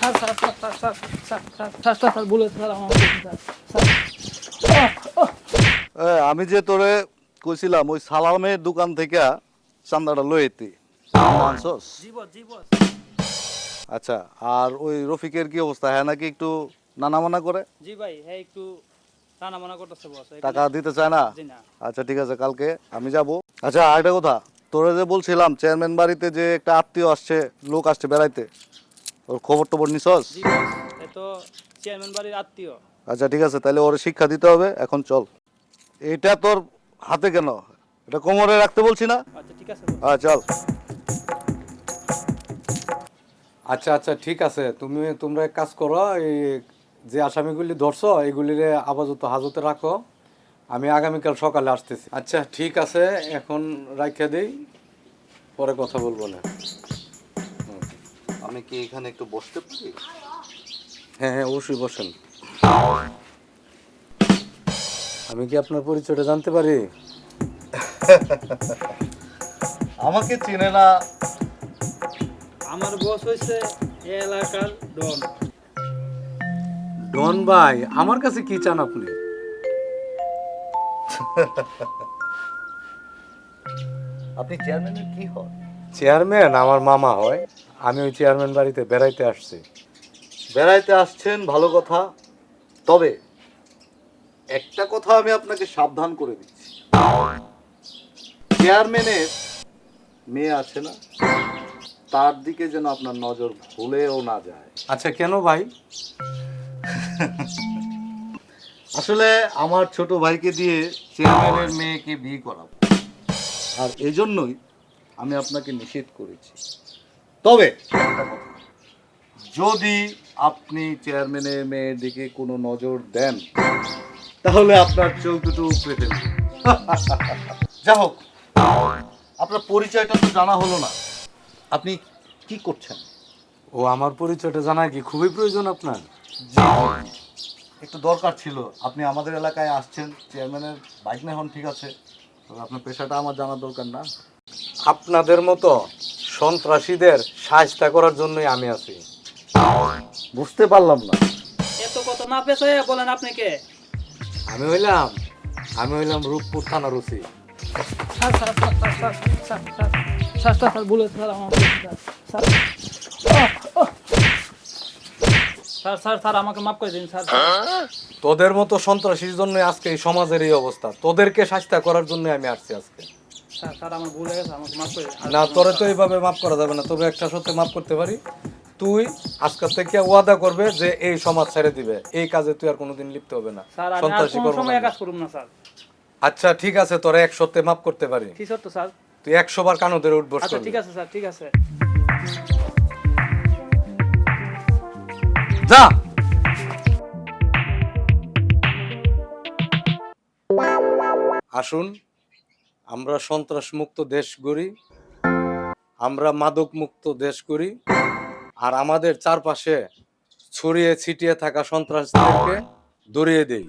Sir sir sir sir sir sir sir sir sir sir বলে sir আমার sir sir আহ, আহ। এ, আমি যে তোরে কইছিলাম ওই সালামের দোকান থেকে চান্দাটা লইতে জীবন আচ্ছা আর ওই রফিকের কি অবস্থা হ্যাঁ নাকি একটু নানা মানা করে জি ভাই হ্যাঁ একটু রান্না বান্না করতেছে বস টাকা দিতে চায় না জি না আচ্ছা ঠিক আছে কালকে আমি যাব আচ্ছা আরেকটা কথা তোরে যে বলছিলাম চেয়ারম্যান বাড়িতে যে একটা আত্মীয় আসছে লোক আসছে বেড়াইতে ওর খবর টবর নিছস? জি বস এ তো চেয়ারম্যান বাড়ির আত্মীয়। আচ্ছা ঠিক আছে তাহলে ওর শিক্ষা দিতে হবে এখন চল। এটা তোর হাতে কেন? এটা কোমরে রাখতে বলছি না? আচ্ছা ঠিক আছে। হ্যাঁ চল। আচ্ছা আচ্ছা ঠিক আছে তুমি তোমরা এক কাজ করো এই যে আসামিগুলি ধরছো এগুলিরে আপাতত হাজতে রাখো। আমি আগামীকাল সকালে আসতেছি। আচ্ছা ঠিক আছে এখন রাখা দেই পরে কথা বলব না। আমি কি এখানে একটু বসতে পারি? হ্যাঁ হ্যাঁ অবশ্যই বসেন। আমি কি আপনার পরিচয়টা জানতে পারি? আমাকে চিনে না। আমার বস হয়েছে এলাকার ডন। ডন ভাই আমার কাছে কি চান আপনি? আপনি চেয়ারম্যানের কি হন? চেয়ারম্যান আমার মামা হয়। আমি ওই চেয়ারম্যান বাড়িতে বেড়াইতে আসছি। বেড়াইতে আসছেন ভালো কথা। তবে একটা কথা আমি আপনাকে সাবধান করে দিচ্ছি। চেয়ারম্যানের মেয়ে আছে না তার দিকে যেন আপনার নজর ভুলেও না যায়। আচ্ছা কেন ভাই? আসলে আমার ছোট ভাইকে দিয়ে চেয়ারম্যানের মেয়েকে বিয়ে করাবো। আর এজন্যই আমি আপনাকে নিষেধ করেছি। তবে যদি আপনি চেয়ারম্যানের মেয়ের দিকে কোনো নজর দেন তাহলে আপনার চোখ দুটো উপরে ফেলবে যা হোক আপনার পরিচয়টা তো জানা হলো না। আপনি কি করছেন? ও আমার পরিচয়টা জানা কি খুবই প্রয়োজন আপনার? একটু দরকার ছিল। আপনি আমাদের এলাকায় আসছেন চেয়ারম্যানের বাইক না হন ঠিক আছে। তবে আপনার পেশাটা আমার জানার দরকার না। আপনাদের মতো সন্ত্রাসীদের সাহায্য করার জন্যই আমি আছি বুঝতে পারলাম না এত কত না পেছে বলেন আপনি কে আমি হইলাম আমি হইলাম রূপপুর থানার OC sir sir sir sir sir sir sir sir sir sir বলে স্যার আমার স্যার স্যার আহ, আহ। স্যার স্যার স্যার আমাকে মাফ করে দিন স্যার তোদের মতো সন্ত্রাসীর জন্য আজকে এই সমাজের এই অবস্থা তোদেরকে সাহায্য করার জন্য আমি আসছি আজকে না তোরে তো এইভাবে মাফ করা যাবে না তবে একটা সত্যি মাফ করতে পারি। তুই আজকের থেকে ওয়াদা করবে যে এই সমাজ ছেড়ে দিবে এই কাজে তুই আর কোনোদিন লিপ্ত হবে না। সন্ত্রাসী করব না। আচ্ছা ঠিক আছে তোরা এক সত্যি মাফ করতে পারি। কি সত্য স্যার? তুই একশো বার কানো ধরে উঠবস আচ্ছা ঠিক আছে স্যার ঠিক আছে। যা! আসুন। আমরা সন্ত্রাস মুক্ত দেশ করি আমরা মাদক মুক্ত দেশ করি আর আমাদের চারপাশে ছড়িয়ে ছিটিয়ে থাকা সন্ত্রাসকে দরিয়ে দেই।